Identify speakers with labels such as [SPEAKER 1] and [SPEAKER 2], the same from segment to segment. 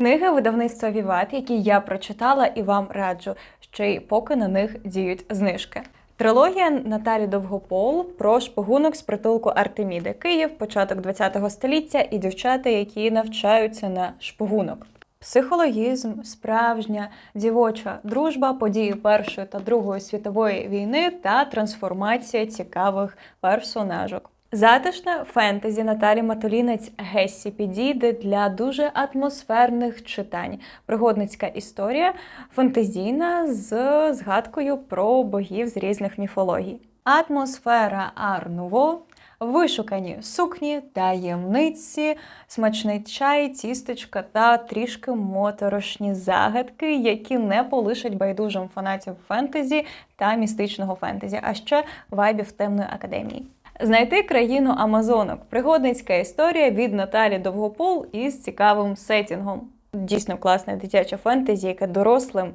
[SPEAKER 1] Книги видавництва Віват, які я прочитала і вам раджу, ще й поки на них діють знижки. Трилогія Наталі Довгопол про шпигунок з притулку Артеміди Київ, початок ХХ століття і дівчата, які навчаються на шпигунок. Психологізм, справжня дівоча дружба, події Першої та Другої світової війни та трансформація цікавих персонажок. Затишне фентезі Наталі Матолінець Гессі підійде для дуже атмосферних читань. Пригодницька історія фантазійна з згадкою про богів з різних міфологій. Атмосфера Ар-Нуво, вишукані сукні, таємниці, смачний чай, тістечка та трішки моторошні загадки, які не полишать байдужим фанатів фентезі та містичного фентезі, а ще вайбів темної академії. Знайти країну Амазонок. Пригодницька історія від Наталі Довгопол із цікавим сетінгом. Дійсно класне дитяче фентезі, яке дорослим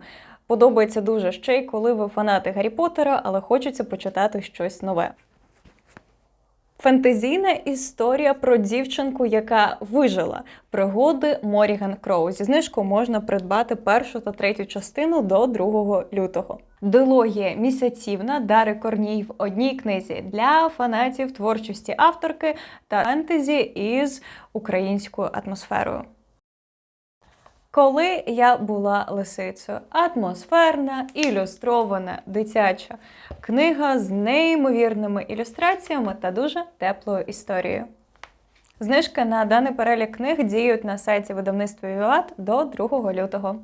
[SPEAKER 1] подобається дуже ще й коли ви фанати Гаррі Поттера, але хочеться почитати щось нове. Фентезійна історія про дівчинку, яка вижила пригоди Моріган Кроу. Зі знижкою можна придбати першу та третю частину до 2 лютого. Дилогія місяцівна Дари Корній в одній книзі для фанатів творчості авторки та фентезі із українською атмосферою. Коли я була лисицею, атмосферна, ілюстрована дитяча книга з неймовірними ілюстраціями та дуже теплою історією. Знижки на даний перелік книг діють на сайті видавництва Віват до 2 лютого.